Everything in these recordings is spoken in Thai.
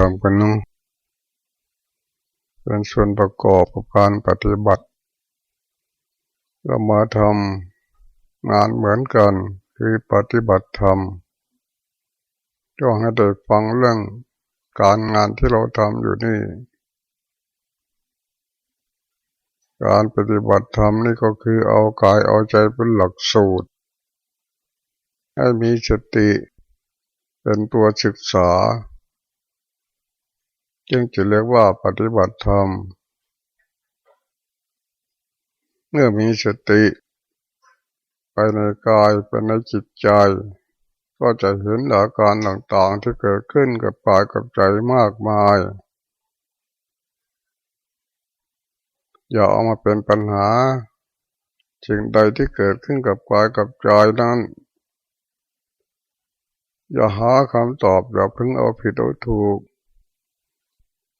ทำกันเนาะเป็นส่วนประกอบของการปฏิบัติเรามาทำงานเหมือนกันคือปฏิบัติธรรมก็ให้ได้ฟังเรื่องการงานที่เราทำอยู่นี่ การปฏิบัติธรรมนี่ก็คือเอากายเอาใจเป็นหลักสูตร ให้มีสติเป็นตัวศึกษา จึงจะเรียกว่าปฏิบัติธรรม เมื่อมีสติไปในกายไปในจิตใจ ก็จะเห็นอาการต่างๆที่เกิดขึ้นกับปายกับใจมากมาย อย่าเอามาเป็นปัญหาสิ่งใดที่เกิดขึ้นกับกายกับใจนั้น อย่าหาคำตอบอย่าพึ่งเอาผิดเอาถูก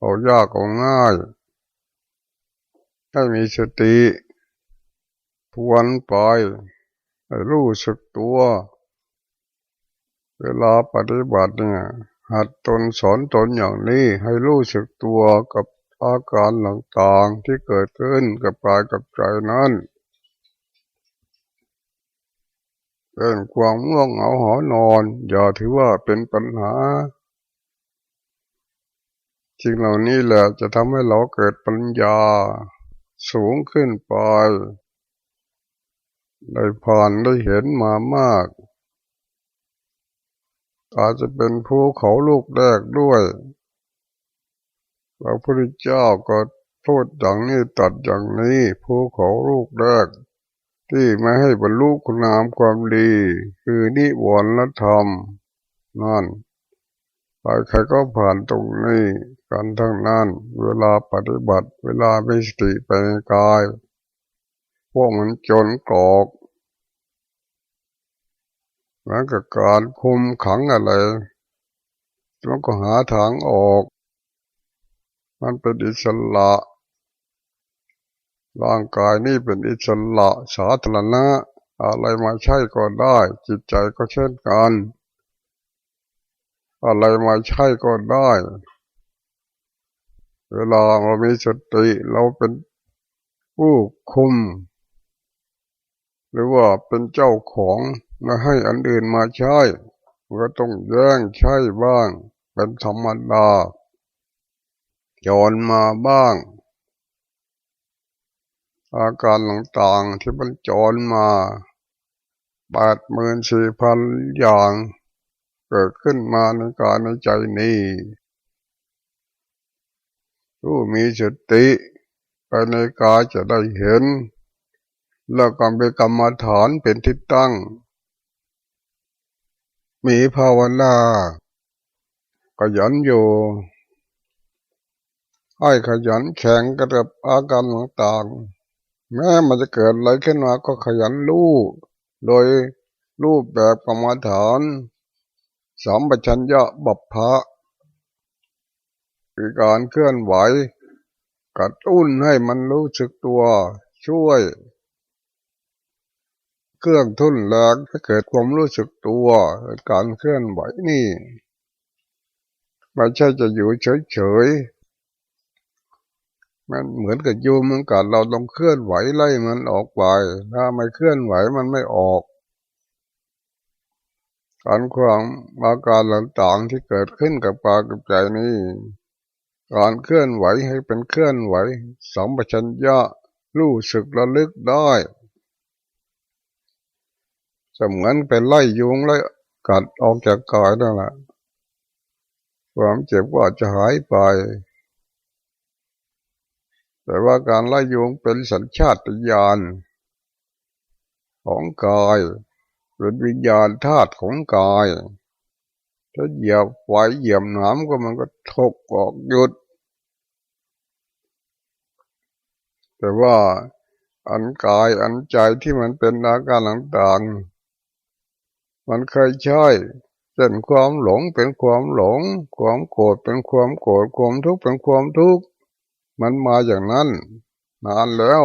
เอายากเอาง่ายให้มีสติทวนไปให้รู้สึกตัว เวลาปฏิบัติเนี่ยหัดตนสอนตนอย่างนี้ให้รู้สึกตัวกับอาการต่างๆที่เกิดขึ้นกับกายกับใจนั้นเป็นความง่วงเหงาหอนอน อย่าถือว่าเป็นปัญหา สิ่งเหล่านี้แหละจะทำให้เราเกิดปัญญา สูงขึ้นไปได้ผ่านได้เห็นมามากอาจจะเป็นภูเขาลูกแรกด้วยพระพุทธเจ้าก็พูดอย่างนี้ตัดอย่างนี้ภูเขาลูกแรก ที่ไม่ให้บรรลุคุณงามความดี คือนิวรณธรรม นั่น ใครใครก็ผ่านตรงนี้กันทั้งนั้น เวลาปฏิบัติ เวลาไม่สติไปกาย พวกมันจนกรอกเหมือนกับการคุมขังอะไรแล้วก็หาทางออก มันเป็นอิสระร่างกายนี่เป็นอิสระสาธารณะ อะไรมาใช้ก็ได้ จิตใจก็เช่นกัน อะไรมาใช้ก็ได้ เวลาเรามีสติเราเป็นผู้คุม หรือว่าเป็นเจ้าของมาให้อันอื่นมาใช้ก็ต้องแย่งใช้บ้าง เป็นธรรมดาย้อนมาบ้าง อาการต่างๆที่มันจรมาบาดหมื่นสี่พันอย่าง เกิดขึ้นมาในกายในใจนี้รู้มีสติไปในกายจะได้เห็น แล้วก็เป็นกรรมฐานเป็นทิศตั้ง มีภาวนาก็ยันอยู่ให้ขยันแข่งกับอาการต่างๆแม้มันจะเกิดอะไรขึ้นมาก็ขยันรู้ โดยรูปแบบกรรมฐาน สามปัญญะบัพพะคือการเคลื่อนไหวกระตุ้นให้มันรู้สึกตัว ช่วย เครื่องทุ่นแรงให้เกิดความรู้สึกตัวการเคลื่อนไหวนี่ไม่ใช่จะอยู่เฉยๆมันเหมือนกับยูมันกัดเราต้องเคลื่อนไหวไล่มันออกไป ถ้าไม่เคลื่อนไหวมันไม่ออก การความอาการต่างๆที่เกิดขึ้นกับปากับใจนี้การเคลื่อนไหวให้เป็นเคลื่อนไหวสมปชัญญะรู้สึกระลึกได้เหมือนเป็นไล่ยุงไล่กัดออกจากกายนั่นแหละความเจ็บก็จะหายไป แต่ว่าการไล่ยุงเป็นสัญชาตญาณของกาย เป็นวิญญาณธาตุของกายถ้าเหยียบไฟเหยียบน้ำก็มันก็ทกออกหยุด แต่ว่าอันกายอันใจที่มันเป็นอาการต่างๆ มันเคยใช่เช่นความหลงเป็นความหลง ความโกรธเป็นความโกรธความทุกข์เป็นความทุกข์มันมาอย่างนั้น นานแล้ว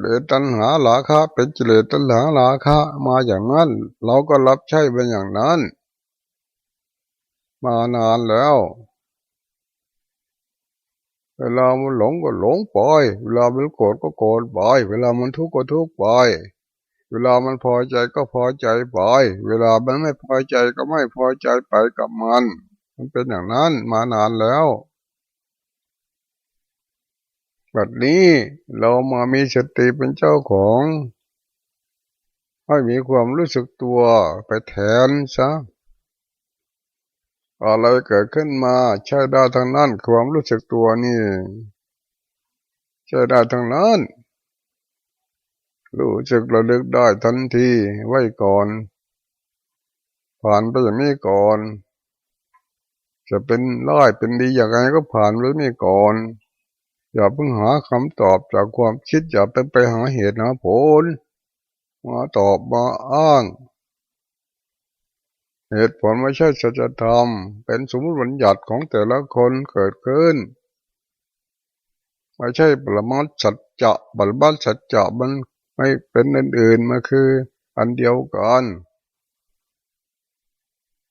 เลตัณหาลาคะเป็นจิเลตัณหาลาคะมาอย่างนั้น เราก็รับใช้เป็นอย่างนั้น มานานแล้วเวลามันหลงก็หลงไปเวลามันโกรธก็โกรธไปเวลามันทุกข์ก็ทุกข์ไปเวลามันพอใจก็พอใจไปเวลามันไม่พอใจก็ไม่พอใจไปกับมัน มันเป็นอย่างนั้นมานานแล้ว บบนี้เรามามีสติเป็นเจ้าของ ให้มีความรู้สึกตัวไปแทนซะอะไรเกิดขึ้นมาใช้ได้ทั้งนั้นความรู้สึกตัวนี่ใช้ได้ทั้งนั้น รู้สึกระลึกได้ทันทีไว้ก่อน ผ่านไปอย่างนี้ก่อน จะเป็นร้ายเป็นดีอย่างไรก็ผ่านเรื่องนี้ก่อน อย่าเพิ่งหาคำตอบจากความคิดอย่าไปไปหาเหตุนะผล มาตอบมาอ้าง เหตุผลไม่ใช่สัจธรรม เป็นสมมติบัญญัติของแต่ละคนเกิดขึ้น ไม่ใช่ปรมัตสัจจะบรบัตสัจจะมันไม่เป็นอื่นๆมาคืออันเดียวกัน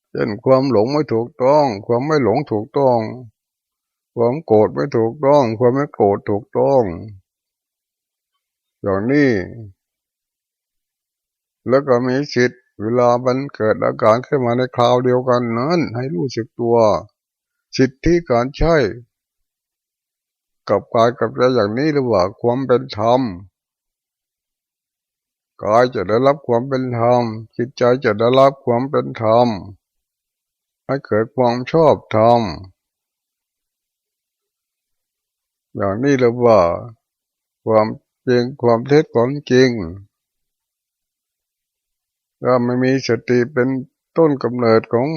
เช่นความหลงไม่ถูกต้อง ความไม่หลงถูกต้อง ความโกรธไม่ถูกต้อง ความไม่โกรธถูกต้อง อย่างนี้ แล้วก็มีสิทธิ์เวลามันเกิดอาการขึ้นมาในคราวเดียวกันนั้น ให้รู้สึกตัวสิทธิการใช้ กับกายกับใจอย่างนี้หรือว่าความเป็นธรรมกายจะได้รับความเป็นธรรมจิตใจจะได้รับความเป็นธรรมให้เกิดความชอบธรรม อย่างนี้เราว่า ความจริงความเท็จความจริงถ้าไม่มีสติเป็นต้นกำเนิดของ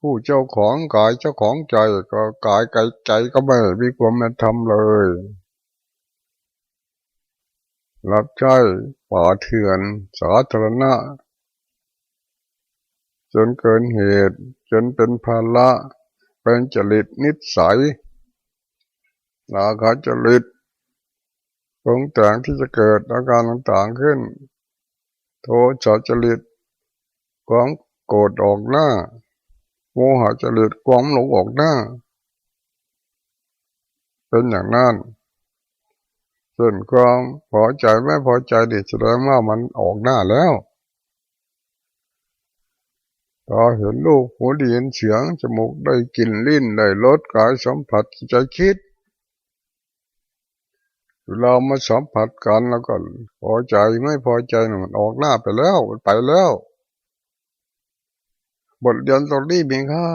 ผู้เจ้าของกายเจ้าของใจก็กายกายใจก็ไม่มีความเป็นธรรมเลย รับใช้ป่าเถื่อนสาธารณะ จนเกินเหตุ จนเป็นภาระเป็นจริตนิสัย ราคาจริตปรุงแต่งที่จะเกิดอาการต่างๆขึ้น โทสะจริตความโกรธออกหน้า โมหะจริตความหลงออกหน้า เป็นอย่างนั้นส่วนความพอใจไม่พอใจดิแสดงว่ามันออกหน้าแล้วตาเห็นลูกหูดียินเสียงจมูกได้กลิ่นลิ้นได้รสกายสัมผัสใจคิด เรามาสัมผัสกันแล้วก็พอใจไม่พอใจมันออกหน้าไปแล้วไปแล้ว บทเรียนตรงนี้มีค่า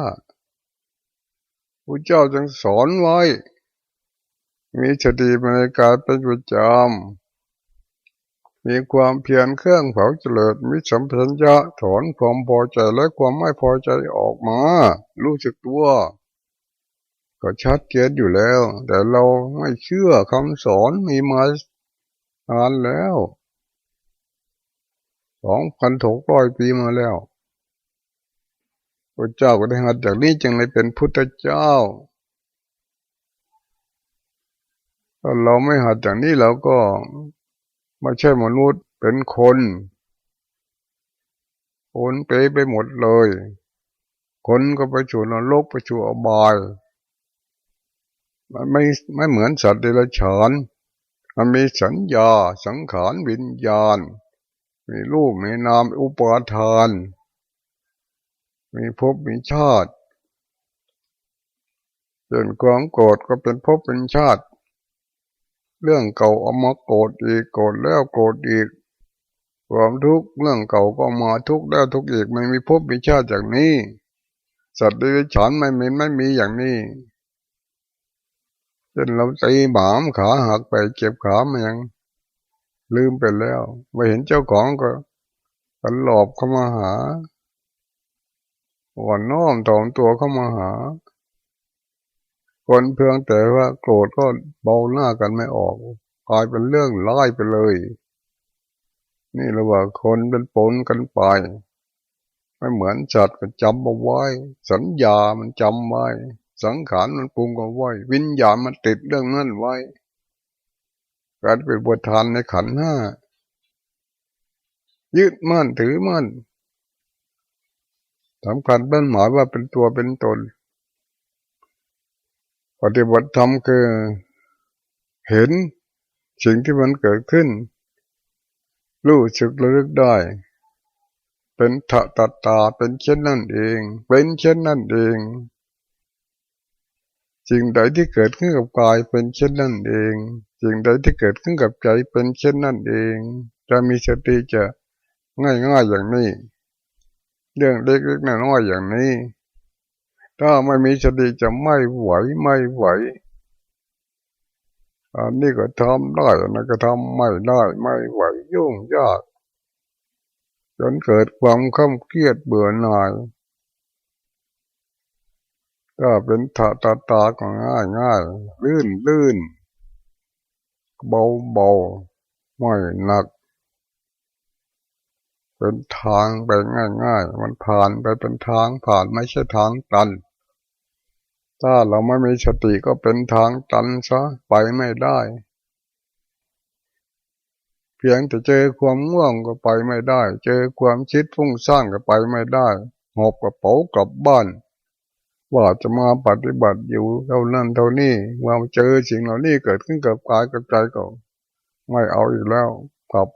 พระเจ้าจึงสอนไว้ มีสติในการเป็นประจำมีความเพียรเครื่องเผาเจริญมีสัมพัญญะถอนความพอใจและความไม่พอใจออกมา รู้สึกตัว ก็ชัดเจนอยู่แล้ว แต่เราไม่เชื่อคำสอนมีมานานแล้วสองพันถกร้อยปีมาแล้วพระเจ้าก็ได้หัดจากนี้จึงเลยเป็นพุทธเจ้าถ้าเราไม่หัดจากนี้เราก็ไม่ใช่มนุษย์เป็นคนคนไปไปหมดเลย คนก็ไปสู่นรกไปสู่อบาย มันไม่ไม่เหมือนสัตว์เดรัจฉานมันมีสัญญาสังขารวิญญาณ มีรูปมีนามอุปาทาน มีภพมีชาติเรื่องความโกรธก็เป็นภพเป็นชาติ เรื่องเก่าเอามาโกรธอีกโกรธแล้วโกรธอีกความทุกข์เรื่องเก่าก็มาทุกข์แล้วทุกข์อีกไม่มีภพมีชาติอย่างนี้ สัตว์เดรัจฉานไม่มีไม่มีอย่างนี้ จนเราตีหมามขาหักไปเจ็บขามันยัง ลืมไปแล้วไปเห็นเจ้าของก็กันหลอบเข้ามาหาวันน้อมถ่อมตัวเข้ามาหา คนเพียงแต่ว่าโกรธก็เบาหน้ากันไม่ออกกลายเป็นเรื่องร้ายไปเลย นี่เราว่าคนเป็นปนกันไปไม่เหมือนจัดก็จำเอาไว้ สัญญามันจำไว้ สังขารมันปรุงเอาไว้ วิญญาณมันติดเรื่องนั้นไว้ การเป็นบททานในขันห้ายึดมั่นถือมั่นสำคัญเป็นหมายว่าเป็นตัวเป็นตน ปฏิบัติธรรมคือเห็นสิ่งที่มันเกิดขึ้น รู้สึกระลึกได้ เป็นทะตาตาเป็นเช่นนั่นเอง เป็นเช่นนั่นเอง สิ่งใดที่เกิดขึ้นกับกายเป็นเช่นนั่นเอง สิ่งใดที่เกิดขึ้นกับใจเป็นเช่นนั่นเอง จะมีสติจะง่ายง่ายอย่างนี้ เรื่องเล็กๆน้อยๆอย่างนี้ ถ้าไม่มีสติจะไม่ไหวไม่ไหวอันนี้ก็ทำได้อันนั้นก็ทำไม่ได้ไม่ไหวยุ่งยากจนเกิดความข้าเครียดเบื่อหน่าย ก็เป็นตาตาตาก็ง่ายง่ายลื่นลื่นเบาเบาไม่หนัก เป็นทางไปง่ายง่ายมันผ่านไปเป็นทางผ่านไม่ใช่ทางตัน ถ้าเราไม่มีสติก็เป็นทางตันซะไปไม่ได้ เพียงแต่เจอความง่วงก็ไปไม่ได้ เจอความคิดฟุ้งซ่านก็ไปไม่ได้หอบกระเป๋ากลับบ้าน ว่าจะมาปฏิบัติอยู่เท่านั้นเท่านี้มาเจอสิ่งเหล่านี้เกิดขึ้นกับกายกับใจก็ไม่เอาอีกแล้วกับ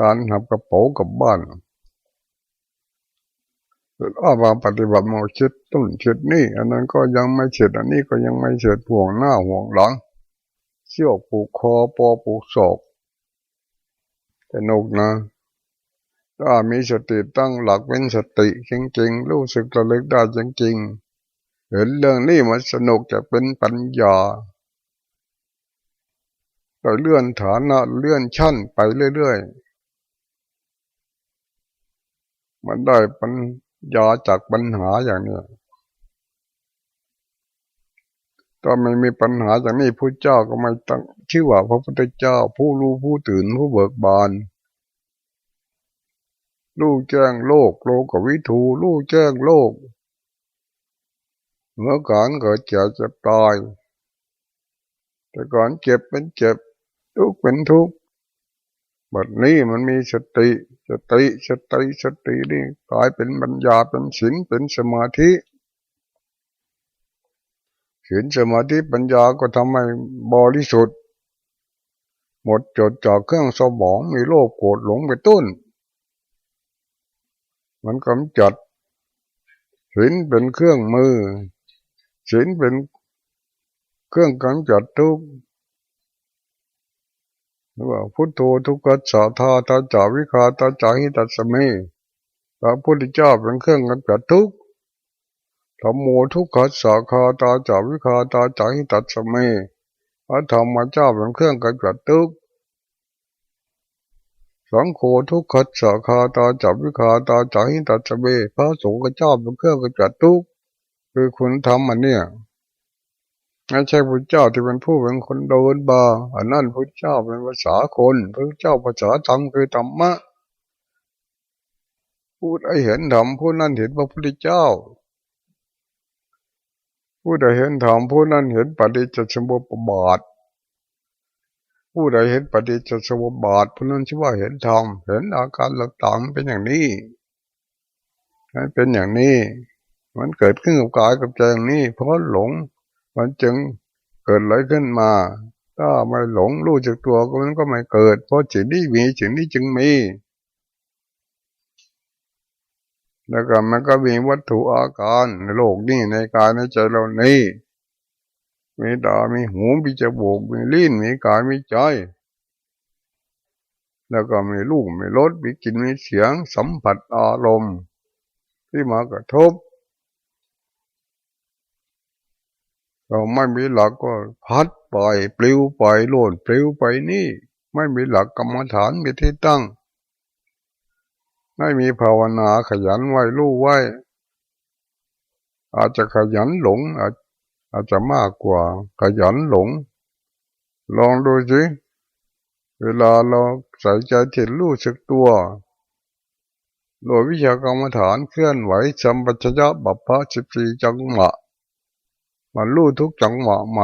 การหับกระเป๋ากับบ้านถ้ามาปฏิบัติมาคิดต้นคิดนี่อันนั้นก็ยังไม่เสร็จอันนี้ก็ยังไม่เสร็จห่วงหน้าห่วงหลังเชี่ยวผูกคอปอผูกศอกแต่นกนะ ถ้ามีสติตั้งหลักเป็นสติจริงๆ รู้สึกระลึกได้จริงๆ เห็นเรื่องนี้มันสนุกจะเป็นปัญญาเราเลื่อนฐานะเลื่อนชั้นไปเรื่อยๆ มันได้ปัญญาจากปัญหาอย่างนี้ถ้าไม่มีปัญหาอย่างนี้ผู้เจ้าก็ไม่ตั้งชื่อว่าพระพุทธเจ้าผู้รู้ผู้ตื่นผู้เบิกบาน รู้แจ้งโลก โลกกวิถูรู้แจ้งโลก เมื่อก่อนเกิดเจ็บจะตาย แต่ก่อนเจ็บเป็นเจ็บ ทุกเป็นทุกบัดนี้มันมีสติสติสติสตินี่กลายเป็นปัญญาเป็นศีลเป็นสมาธิศีลสมาธิปัญญาก็ทำให้บริสุทธิ์ หมดจดจากเครื่องสมองมีโลภโกรธหลงไปต้น มันกำจัดศีลเป็นเครื่องมือศีลเป็นเครื่องกำจัดทุกข์หรือว่าพุทโธทุกขสาธาตาจาวิคาตาจาหิตัสมีพระพุทธเจ้าเป็นเครื่องกำจัดทุกข์ธรรมโมทุกขสาคาตาจาวิคาตาจาหิตัสมีพระธรรมเจ้าเป็นเครื่องกำจัดทุกข์ สังโฆทุกขัสสะคาตาจับวิคาตาจาหิตัสเบพระสงฆ์เจ้าเป็นเครื่องกระจัดทุกคือคุณทำมันเนี่ยไม่ใช่พระเจ้าที่เป็นผู้เป็นคนโดนบาอันนั้นพระเจ้าเป็นภาษาคนพระเจ้าภาษาธรรมคือธรรมะพูดไอเห็นธรรมผู้นั้นเห็นพระพุทธเจ้าผู้ใดเห็นธรรมผู้นั้นเห็นปฏิจจสมุปบาท ผู้ใดเห็นปฏิจจสมุปบาทผู้นั้นชื่อว่าเห็นธรรมเห็นอาการหลักต่างเป็นอย่างนี้มันเป็นอย่างนี้ มันเกิดขึ้นกับกายกับใจอย่างนี้ เพราะหลง มันจึงเกิดอะไรขึ้นมา ถ้าไม่หลงรู้จักตัวก็มันก็ไม่เกิด เพราะสิ่งนี้มีสิ่งนี้จึงมี แล้วก็มันก็มีวัตถุอาการในโลกนี้ในกายในใจเรานี้ มีตา มีหู มีจมูก มีลิ้น มีกาย มีใจ แล้วก็มีลูกมีรส มีกลิ่น มีเสียง สัมผัสอารมณ์ที่มากระทบ เราไม่มีหลักก็พัดไปปลิวไปโลดปลิวไปนี่ ไม่มีหลักกรรมฐานมีที่ตั้ง ไม่มีภาวนาขยันไว้รู้ไว้อาจจะขยันหลงอาจ อาจจะมากกว่าขยันหลง ลองดูสิเวลาเราใส่ใจที่รู้สึกตัวโดยวิชากรรมฐานเคลื่อนไหวสัมปชัญญะบัพพะสิบสี่จังหวะมันรู้ทุกจังหวะไหม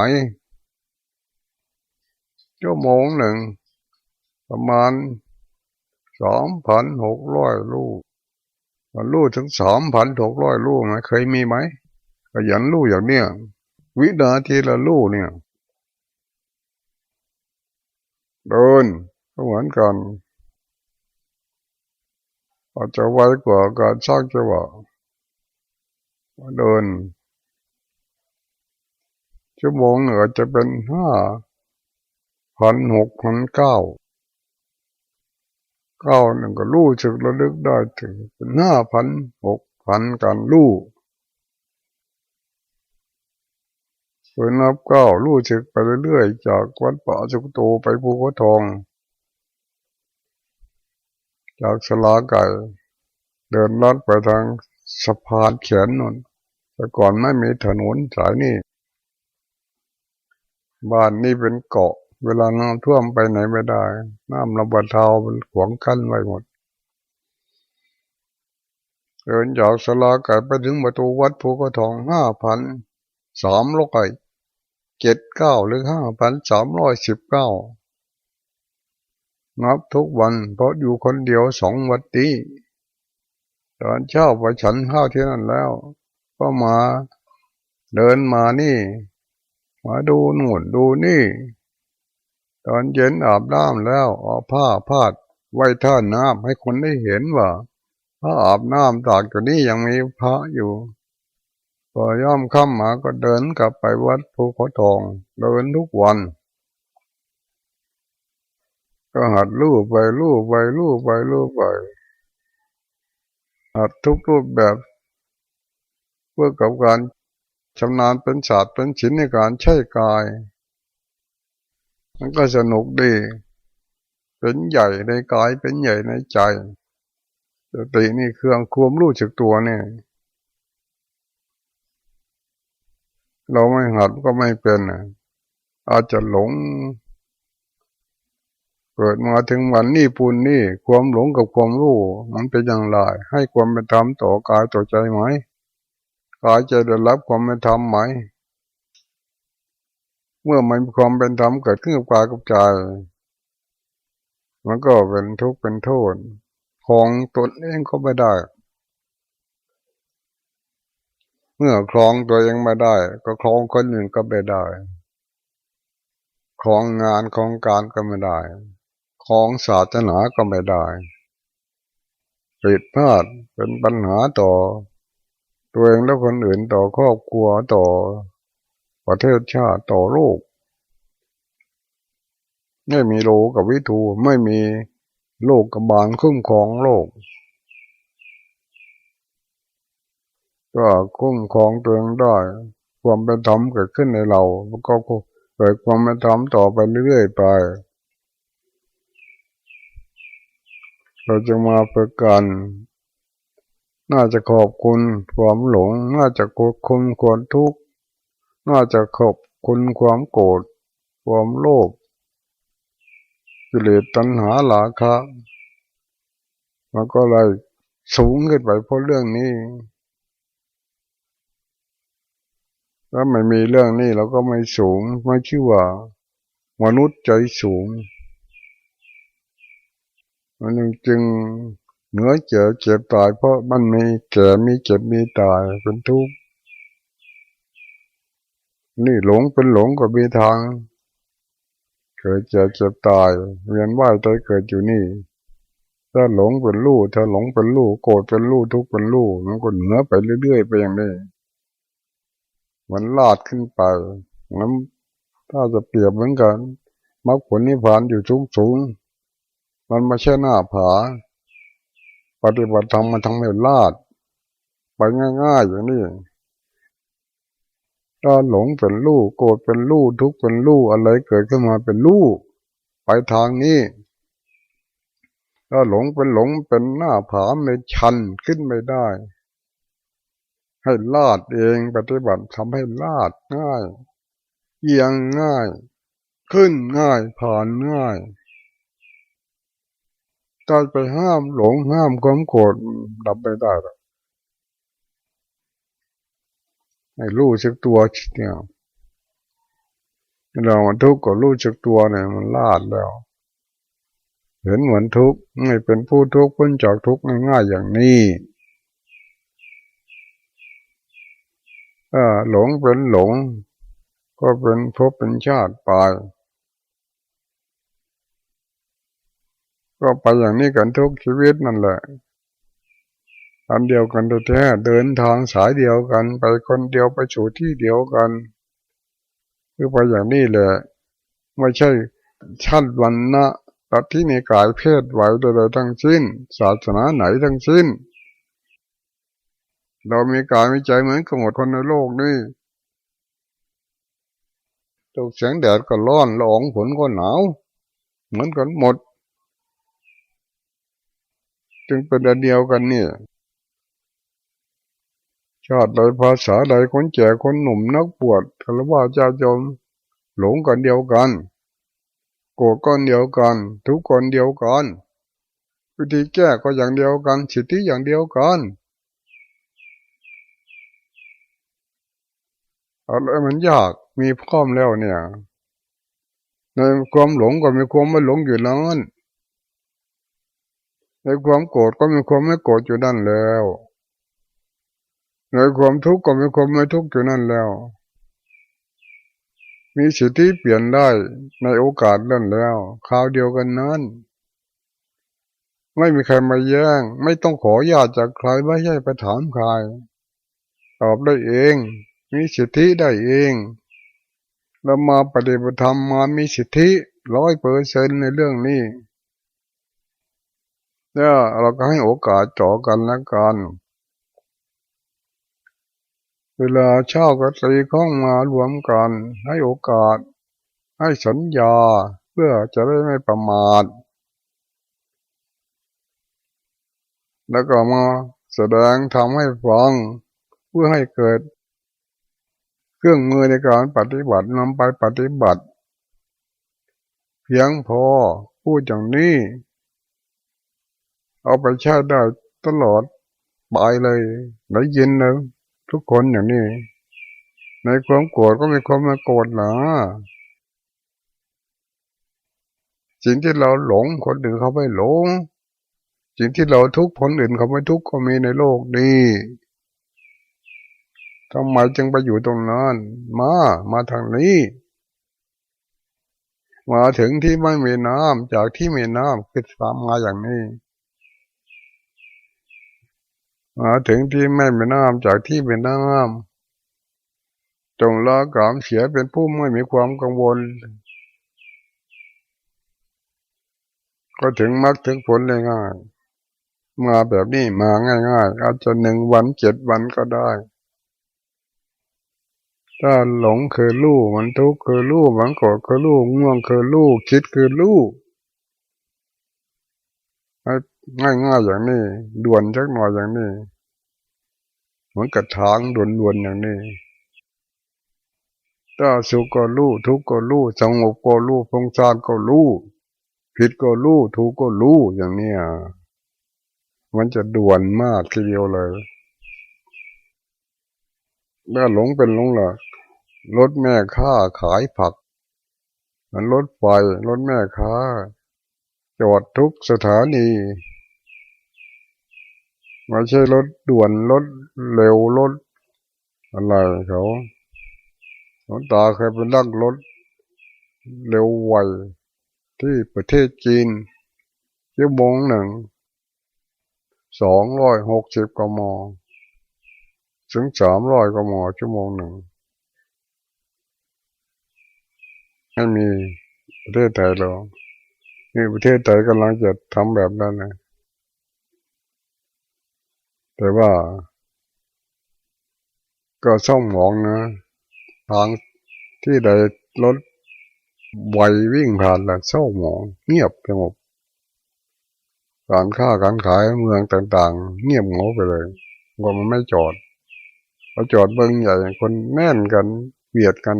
ชั่วโมงหนึ่ง ประมาณสองพันหกร้อยลูกมันรู้ถึงสามพันหกร้อยรู้ไหมเคยมีไหมขยันรู้อย่างเนี้ย วินาทีละรู้เนี่ย เดินก็เหมือนกันอาจจะไวกว่าการสร้างจังหวะเดิน ชั่วโมงหนึ่งอาจจะเป็นห้าพันหกพันเก้าเก้าหนึ่งก็รู้จึกระลึกได้ถึงเป็นห้าพันหกพันการรู้ เปิดนับเก้ารู้จึกไปเรื่อยๆ จากวัดป่าจุกโตไปภูเขาทอง จากสลาไก่ เดินลัดไปทางสะพานเขียนนนแต่ก่อนไม่มีถนนสายนี้ บ้านนี้เป็นเกาะ เวลาน้ำท่วมไปไหนไม่ได้ น้ำระบาดเทามันขวางกั้นไว้หมด เดินจากสลาไก่ไปถึงประตูวัดภูกระทองห้าพันสามร้อย เจ็ดเก้าหรือห้าพันสามร้อยสิบเก้านับทุกวันเพราะอยู่คนเดียวสองวันนี้ตอนเช้าไปฉันข้าวที่นั่นแล้ว ก็มาเดินมานี่ มาดูหนุนดูนี่ ตอนเย็นอาบน้ำแล้วเอาผ้าพาดไว้ท่าน้ำให้คนได้เห็นว่าพระอาบน้ำตากตัวนี้ยังมีพระอยู่ พอย่อมค่ำมาก็เดินกลับไปวัดภูเขาทองเดินทุกวัน ก็หัดลู่ไปลู่ไปลู่ไปลู่ไปหัดทุกรูปแบบ เพื่อกับการชำนาญเป็นศาสตร์เป็นศิลป์ในการใช้กาย มันก็สนุกดี เป็นใหญ่ในกายเป็นใหญ่ในใจสตินี่เครื่องควมรู้จักตัวเนี่ย เราไม่หัดก็ไม่เป็นอาจจะหลง เกิดมาถึงวันนี้ปูนนี่ความหลงกับความรู้มันเป็นอย่างไรให้ความเป็นธรรมต่อกายต่อใจไหมกายจะได้รับความเป็นธรรมไหม เมื่อมันมีความเป็นธรรมเกิดขึ้นกับกายกับใจมันก็เป็นทุกข์เป็นโทษของตนเองก็ไม่ได้ เมื่อคลองตัวเองไม่ได้ ก็คลองคนอื่นก็ไม่ได้คลองงานคลองการก็ไม่ได้คลองศาสนาก็ไม่ได้ปิดพลาดเป็นปัญหาต่อ ตัวเองและคนอื่นต่อครอบครัวต่อ ประเทศชาติต่อโลกไม่มีโลกับวิทูไม่มีโลกกับบานคุ้มครองโลก ก็คุ้มครองตัวเองได้ ความเป็นธรรมเกิดขึ้นในเราก็เกิดความเป็นธรรมต่อไปเรื่อยๆไป เราจะมาเพื่อกัน น่าจะขอบคุณความหลง น่าจะขอบคุณความทุกข์ น่าจะขอบคุณความโกรธ ความโลภกิเลสตัณหาหลาคะมันก็เลยสูงขึ้นไปเพราะเรื่องนี้ ถ้าไม่มีเรื่องนี้เราก็ไม่สูงไม่ชื่อว่า มนุษย์ใจสูง มันจึงเหนือเจ็บเจ็บตาย เพราะมันมีแก่มีเจ็บมีตายเป็นทุกข์นี่หลงเป็นหลงก็มีทาง เกิดเจ็บเจ็บตายเวียนว่ายใจเกิดอยู่นี่ ถ้าหลงเป็นลูกถ้าหลงเป็นลูกโกรธเป็นลูกทุกข์เป็นลูกมันก็เหนือไปเรื่อยๆไปอย่างนี้ มันลาดขึ้นไปงั้นถ้าจะเปรียบเหมือนกันมรรคผลนิพพานอยู่สูงสูง มันไม่ใช่หน้าผา ปฏิบัติธรรมมันทั้งไม่ลาด ไปง่ายๆอย่างนี้ถ้าหลงเป็นลูกโกรธเป็นลูกทุกข์เป็นลูกอะไรเกิดขึ้นมาเป็นลูกไปทางนี้ถ้าหลงเป็นหลงเป็นหน้าผาไม่ชันขึ้นไม่ได้ ให้ลาดเองปฏิบัติทำให้ลาดง่ายเอียงง่าย ขึ้นง่ายผ่านง่ายถ้าไปห้ามหลงห้ามความโกรธดับไม่ได้หรอกให้รู้จักตัวเนี่ยเรามันทุกข์ก็รู้จักตัวเนี่ยมันลาดแล้ว เห็นเหมือนทุกข์ไม่เป็นผู้ทุกข์พ้นจากทุกข์ง่ายๆอย่างนี้ เออหลงเป็นหลง ก็เป็นภพเป็นชาติไปก็ไปอย่างนี้กันทุกชีวิตนั่นแหละอันเดียวกันแท้เดินทางสายเดียวกัน ไปคนเดียวไปสู่ที่เดียวกัน คือไปอย่างนี้แหละไม่ใช่ชั้นวันนะตัดที่ในกายเพศไหวใดๆทั้งสิ้น ศาสนาไหนทั้งสิ้น เรามีกายมีใจเหมือนกับหมดคนในโลกนี้ตกเสียงแดดก็ร้อนละอองฝนก็หนาว เหมือนกันหมด จึงเป็นอันเดียวกันเนี่ยชาติใดภาษาใดคนแก่คนหนุ่มนักปวดคารวะเจ้าจมหลงกันเดียวกัน โกรธก้อนเดียวกัน ทุกคนเดียวกันวิธีแก้ก็อย่างเดียวกันสิทธิอย่างเดียวกัน อะไรมันยากมีพร้อมแล้วเนี่ยในความหลงก็มีความไม่หลงอยู่นั้นในความโกรธก็มีความไม่โกรธอยู่นั่นแล้วในความทุกข์ก็มีความไม่ทุกข์อยู่นั่นแล้ว มีสิทธิเปลี่ยนได้ในโอกาสนั้นแล้วคราวเดียวกันนั้น ไม่มีใครมาแย่ง ไม่ต้องขอญาตจากใครไม่ใช่ไปถามใคร ตอบได้เอง มีสิทธิได้เอง เรามาปฏิบัติธรรมมามีสิทธิร้อยเปอร์เซนในเรื่องนี้เนี่ยเราก็ให้โอกาสจ่อกันและกันเวลาเช่าก็ตีข้องมารวมกัน ให้โอกาส ให้สัญญาเพื่อจะได้ไม่ประมาทแล้วก็มาแสดงทำให้ฟัง เพื่อให้เกิด เครื่องมือในการปฏิบัตินำไปปฏิบัติ เพียงพอพูดอย่างนี้ เอาไปใช้ได้ตลอดไปเลยได้ยินเลยทุกคนอย่างนี้ ในความโกรธก็มีความมาโกรธนะสิ่งที่เราหลงคนอื่นเขาไม่หลง สิ่งที่เราทุกข์คนอื่นเขาไม่ทุกข์ก็มีในโลกนี้ ทำไมจึงไปอยู่ตรงนั้น มา มาทางนี้ มาถึงที่ไม่มีน้ำจากที่มีน้ำคือตามมาอย่างนี้มาถึงที่ไม่มีน้ำจากที่เป็นน้ำจงละกามเสียเป็นผู้ไม่มีความกังวล ก็ถึงมักถึงผลเลยง่าย มาแบบนี้มาง่ายๆ อาจจะหนึ่งวันเจ็ดวันก็ได้ ถ้าหลงคือลูกมันทุกข์คือลูกมันโกรธคือลูกง่วงคือลูกคิดคือลูกง่ายๆอย่างนี้ด่วนจักหน่อยอย่างนี้เหมือนกับทางด่วนๆอย่างนี้ถ้าสุขก็รู้ทุกข์ก็รู้สงบก็รู้พงซานก็รู้ผิดก็รู้ถูกก็รู้อย่างนี้มันจะด่วนมากทีเดียวเลยถ้าหลงเป็นหลงหลัก รถแม่ค้าขายผัก มันรถไฟรถแม่ค้า จอดทุกสถานีไม่ใช่รถด่วนรถเร็วรถอะไรเขาหลวงตาเคยเป็นนั่งรถเร็วไวที่ประเทศจีนชั่วโมงหนึ่งสองร้อยหกสิบกมถึงสามร้อยกมชั่วโมงหนึ่ง ไม่มีประเทศไทยหรอกนี่ประเทศไทยกำลังจะทำแบบนั้นนะแต่ว่าก็ส่องมองนะ ทางที่ใดรถไววิ่งผ่านแล้วเศร้าหมอง เงียบสงบการค้าการขายเมืองต่างๆ เงียบงงไปเลยว่ามันไม่จอดพอจอดเบิ้งใหญ่คนแน่นกันเบียดกัน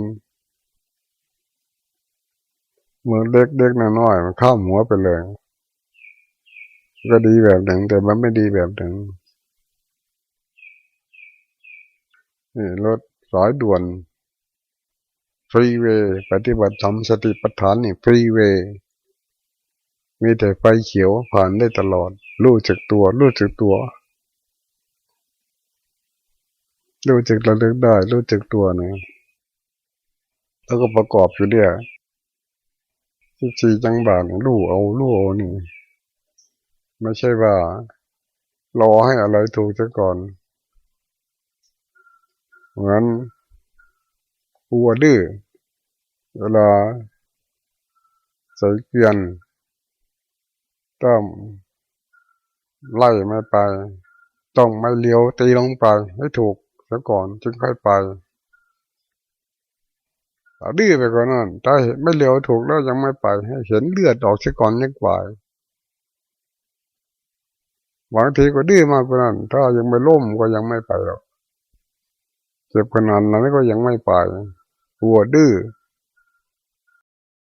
มืองเล็กๆน้อยๆมันข้ามหัวไปเลย ก็ดีแบบหนึ่ง แต่มันไม่ดีแบบหนึ่งนี่รถสายด่วนฟรีเวย์ปฏิบัติธรรมสติปัฏฐานนี่ฟรีเวย์มีแต่ไฟเขียวผ่านได้ตลอด รู้จักตัวรู้จักตัว รู้จักระลึกได้ รู้จักตัวนะแล้วก็ประกอบอยู่เนี่ย ที่สี่จังบานรู้เอารู้เอานี่ ไม่ใช่ว่า รอให้อะไรถูกซะก่อนเหมือนวัวดื้อเวลาใส่เกวียนต้องไล่ไม่ไป ต้องไม่เลี้ยวตีลงไปให้ถูกซะก่อนจึงค่อยไป ดื้อไปกว่านั้นถ้าเห็นไม่เลี้ยวถูกแล้วยังไม่ไปให้เห็นเลือดออกซะก่อนยังกว่าบางทีก็ดื้อมากกว่านั้น ถ้ายังไม่ล้มก็ยังไม่ไปหรอกเจ็บขนาดนั้นก็ยังไม่ไปหัวดื้อ